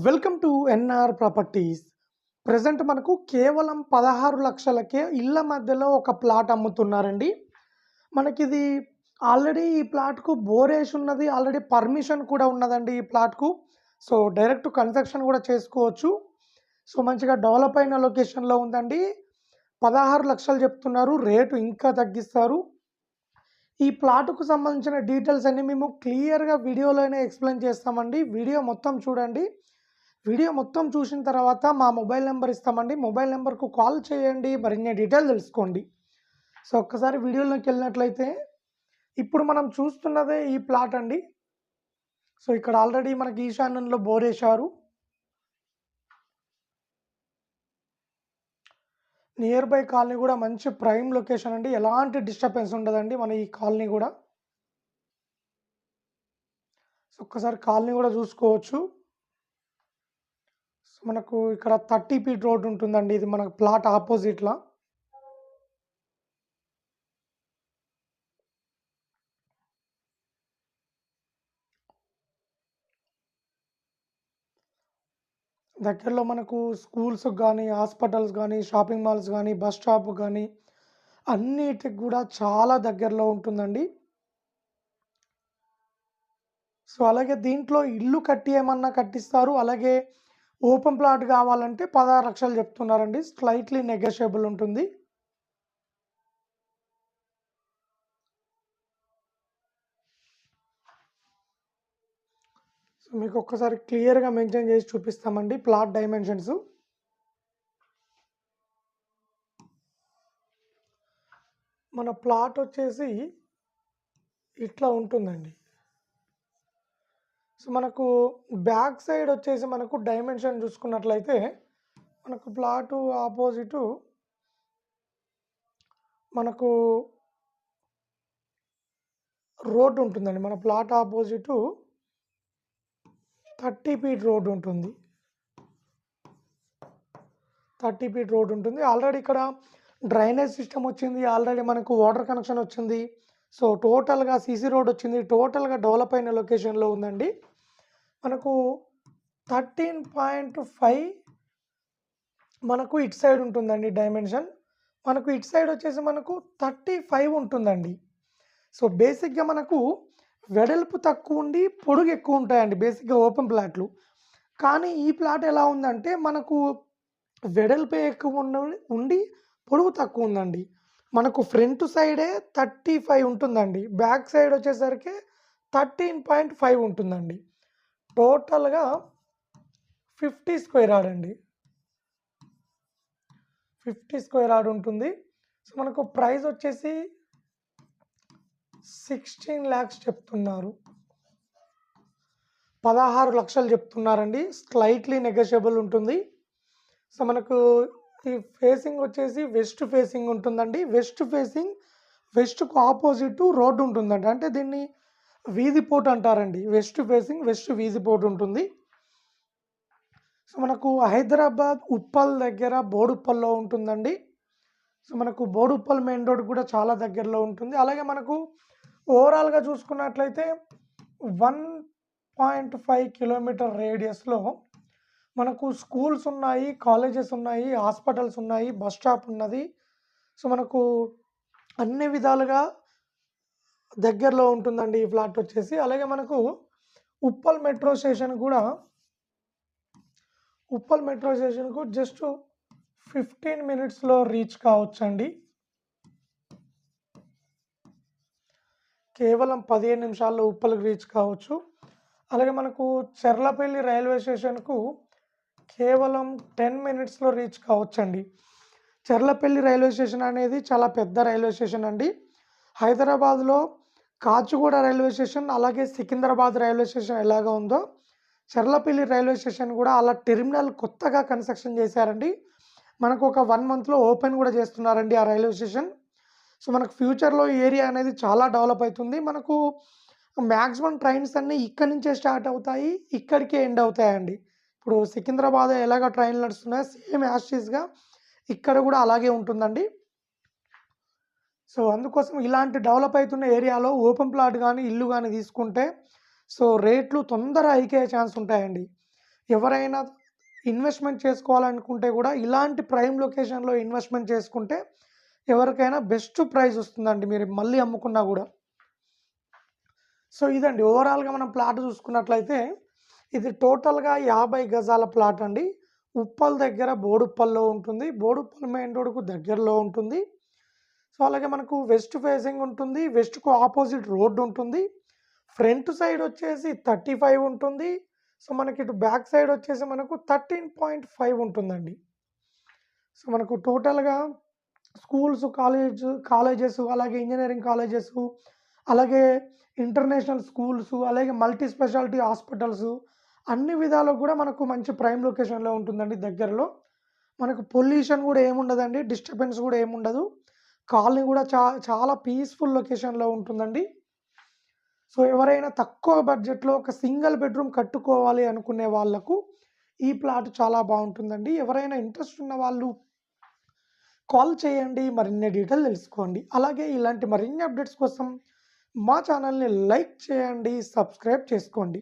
Welcome to NR properties. Present మనకు కేవలం పదహారు లక్షలకే ఇళ్ళ మధ్యలో ఒక ప్లాట్ అమ్ముతున్నారండి. మనకిది ఆల్రెడీ ఈ ప్లాట్కు బోరేసి ఉన్నది ఆల్రెడీ పర్మిషన్ కూడా ఉన్నదండి ఈ ప్లాట్కు. సో డైరెక్ట్ కన్స్ట్రక్షన్ కూడా చేసుకోవచ్చు. సో మంచిగా డెవలప్ అయిన లొకేషన్లో ఉందండి. పదహారు లక్షలు చెప్తున్నారు రేటు ఇంకా తగ్గిస్తారు. ఈ ప్లాట్కు సంబంధించిన డీటెయిల్స్ అన్నీ మేము క్లియర్గా వీడియోలోనే ఎక్స్ప్లెయిన్ చేస్తామండి. వీడియో మొత్తం చూడండి. వీడియో మొత్తం చూసిన తర్వాత మా మొబైల్ నెంబర్ ఇస్తామండి. మొబైల్ నెంబర్కు కాల్ చేయండి. మరిన్ని డీటెయిల్ తెలుసుకోండి. సో ఒక్కసారి వీడియోలోకి వెళ్ళినట్లయితే ఇప్పుడు మనం చూస్తున్నదే ఈ ప్లాట్ అండి. సో ఇక్కడ ఆల్రెడీ మనకి ఈశాన్యంలో బోర్ వేశారు. నియర్ బై కాలనీ కూడా మంచి ప్రైమ్ లొకేషన్ అండి. ఎలాంటి డిస్టర్బెన్స్ ఉండదండి మన ఈ కాలనీ కూడా. సో ఒక్కసారి కాలనీ కూడా చూసుకోవచ్చు. మనకు ఇక్కడ థర్టీ ఫీట్ రోడ్ ఉంటుందండి. ఇది మనకు ప్లాట్ ఆపోజిట్లో. దగ్గరలో మనకు స్కూల్స్ కానీ హాస్పిటల్స్ కానీ షాపింగ్ మాల్స్ కానీ బస్ స్టాప్ కానీ అన్నిటికి కూడా చాలా దగ్గరలో ఉంటుందండి. సో అలాగే దీంట్లో ఇల్లు కట్టి ఏమన్నా కట్టిస్తారు? అలాగే ఓపెన్ ప్లాట్ కావాలంటే పదహారు లక్షలు చెప్తున్నారండి. స్లైట్లీ నెగోషియబుల్ ఉంటుంది. సో మీకు ఒక్కసారి క్లియర్గా మెన్షన్ చేసి చూపిస్తామండి ప్లాట్ డైమెన్షన్స్. మన ప్లాట్ వచ్చేసి ఇట్లా ఉంటుందండి. సో మనకు బ్యాక్ సైడ్ వచ్చేసి మనకు డైమెన్షన్ చూసుకున్నట్లయితే మనకు ప్లాటు ఆపోజిటు మనకు రోడ్ ఉంటుందండి. మన plot opposite thirty feet road ఉంటుంది. థర్టీ ఫీట్ రోడ్ ఉంటుంది. ఆల్రెడీ ఇక్కడ డ్రైనేజ్ సిస్టమ్ వచ్చింది. ఆల్రెడీ మనకు వాటర్ కనెక్షన్ వచ్చింది. సో టోటల్గా సీసీ రోడ్ వచ్చింది. టోటల్గా డెవలప్ అయిన లొకేషన్లో ఉందండి. మనకు థర్టీన్ పాయింట్ ఫైవ్ మనకు ఇటు సైడ్ ఉంటుందండి డైమెన్షన్. మనకు ఇటు సైడ్ వచ్చేసి మనకు థర్టీ ఫైవ్ ఉంటుందండి. సో బేసిక్గా మనకు వెడల్పు తక్కువ ఉండి పొడుగు ఎక్కువ ఉంటాయండి బేసిక్గా ఓపెన్ ప్లాట్లు. కానీ ఈ ప్లాట్ ఎలా ఉందంటే మనకు వెడల్పు ఎక్కువ ఉండ ఉండి పొడుగు తక్కువ ఉందండి. మనకు ఫ్రంట్ సైడే థర్టీ ఫైవ్ ఉంటుందండి. బ్యాక్ సైడ్ వచ్చేసరికి థర్టీన్ పాయింట్ ఫైవ్ ఉంటుందండి. టోటల్గా ఫిఫ్టీ స్క్వేర్ యార్డ్ అండి. ఫిఫ్టీ స్క్వేర్ యార్డ్ ఉంటుంది. సో మనకు ప్రైస్ వచ్చేసి సిక్స్టీన్ ల్యాక్స్ చెప్తున్నారు. పదహారు లక్షలు చెప్తున్నారండి. స్లైట్లీ నెగోషియబుల్ ఉంటుంది. సో మనకు ఈ ఫేసింగ్ వచ్చేసి వెస్ట్ ఫేసింగ్ ఉంటుందండి. వెస్ట్ ఫేసింగ్ వెస్ట్కు ఆపోజిట్ రోడ్డు ఉంటుందండి. అంటే దీన్ని వీధి పోర్ట్ అంటారండి. వెస్ట్ ఫేసింగ్ వెస్ట్ వీధి పోర్ట్ ఉంటుంది. సో మనకు హైదరాబాద్ ఉప్పల్ దగ్గర బోడుప్పల్లో ఉంటుందండి. సో మనకు బోడుప్పల్ మెయిన్ రోడ్ కూడా చాలా దగ్గరలో ఉంటుంది. అలాగే మనకు ఓవరాల్గా చూసుకున్నట్లయితే వన్ పాయింట్ ఫైవ్ కిలోమీటర్ రేడియస్లో మనకు స్కూల్స్ ఉన్నాయి కాలేజెస్ ఉన్నాయి హాస్పిటల్స్ ఉన్నాయి బస్ స్టాప్ ఉన్నది. సో మనకు అన్ని విధాలుగా దగ్గరలో ఉంటుందండి ఈ ఫ్లాట్ వచ్చేసి. అలాగే మనకు ఉప్పల్ మెట్రో స్టేషన్ కూడా ఉప్పల్ మెట్రో స్టేషన్కు జస్ట్ ఫిఫ్టీన్ మినిట్స్లో రీచ్ కావచ్చండి. కేవలం పదిహేను నిమిషాల్లో ఉప్పల్కి రీచ్ కావచ్చు. అలాగే మనకు చెర్లపల్లి రైల్వే స్టేషన్కు కేవలం టెన్ మినిట్స్లో రీచ్ కావచ్చండి. చెర్లపల్లి రైల్వే స్టేషన్ అనేది చాలా పెద్ద రైల్వే స్టేషన్ అండి. హైదరాబాద్లో కాచిగూడ రైల్వే స్టేషన్ అలాగే సికింద్రాబాద్ రైల్వే స్టేషన్ ఎలాగ ఉందో చెర్లపల్లి రైల్వే స్టేషన్ కూడా అలా టెర్మినల్ కొత్తగా కన్స్ట్రక్షన్ చేశారండి. మనకు ఒక వన్ మంత్లో ఓపెన్ కూడా చేస్తున్నారండి ఆ రైల్వే స్టేషన్. సో మనకు ఫ్యూచర్లో ఈ ఏరియా అనేది చాలా డెవలప్ అవుతుంది. మనకు మ్యాక్సిమం ట్రైన్స్ అన్నీ ఇక్కడి నుంచే స్టార్ట్ అవుతాయి ఇక్కడికే ఎండ్ అవుతాయండి. ఇప్పుడు సికింద్రాబాద్ ఎలాగ ట్రైన్లు నడుస్తున్నాయో సేమ్ యాస్టీస్గా ఇక్కడ కూడా అలాగే ఉంటుందండి. సో అందుకోసం ఇలాంటి డెవలప్ అవుతున్న ఏరియాలో ఓపెన్ ప్లాట్ కానీ ఇల్లు కానీ తీసుకుంటే సో రేట్లు తొందర హైక్ ఛాన్స్ ఉంటాయండి. ఎవరైనా ఇన్వెస్ట్మెంట్ చేసుకోవాలనుకుంటే కూడా ఇలాంటి ప్రైమ్ లొకేషన్లో ఇన్వెస్ట్మెంట్ చేసుకుంటే ఎవరికైనా బెస్ట్ ప్రైస్ వస్తుందండి మీరు మళ్ళీ అమ్ముకున్నా కూడా. సో ఇదండి ఓవరాల్గా మనం ప్లాట్ చూసుకున్నట్లయితే ఇది టోటల్గా యాభై గజాల ప్లాట్ అండి. ఉప్పల్ దగ్గర బోడుప్పల్లో ఉంటుంది. బోడుప్పల్ మెయిన్ రోడ్కు దగ్గరలో ఉంటుంది. సో అలాగే మనకు వెస్ట్ ఫేసింగ్ ఉంటుంది వెస్ట్కు ఆపోజిట్ రోడ్డు ఉంటుంది. ఫ్రంట్ సైడ్ వచ్చేసి థర్టీ ఫైవ్ ఉంటుంది. సో మనకి ఇటు బ్యాక్ సైడ్ వచ్చేసి మనకు థర్టీన్ పాయింట్ ఫైవ్ ఉంటుందండి. సో మనకు టోటల్గా స్కూల్స్ కాలేజ్ కాలేజెస్ అలాగే ఇంజనీరింగ్ కాలేజెస్ అలాగే ఇంటర్నేషనల్ స్కూల్స్ అలాగే మల్టీ స్పెషాలిటీ హాస్పిటల్స్ అన్ని విధాలు కూడా మనకు మంచి ప్రైమ్ లొకేషన్లో ఉంటుందండి దగ్గరలో. మనకు పొల్యూషన్ కూడా ఏముండదండి డిస్టర్బెన్స్ కూడా ఏముండదు. కాలనీ కూడా చా చాలా పీస్ఫుల్ లొకేషన్లో ఉంటుందండి. సో ఎవరైనా తక్కువ బడ్జెట్లో ఒక సింగిల్ బెడ్రూమ్ కట్టుకోవాలి అనుకునే వాళ్ళకు ఈ ప్లాట్ చాలా బాగుంటుందండి. ఎవరైనా ఇంట్రెస్ట్ ఉన్న వాళ్ళు కాల్ చేయండి మరిన్ని డీటెయిల్ తెలుసుకోండి. అలాగే ఇలాంటి మరిన్ని అప్డేట్స్ కోసం మా ఛానల్ని లైక్ చేయండి సబ్స్క్రైబ్ చేసుకోండి.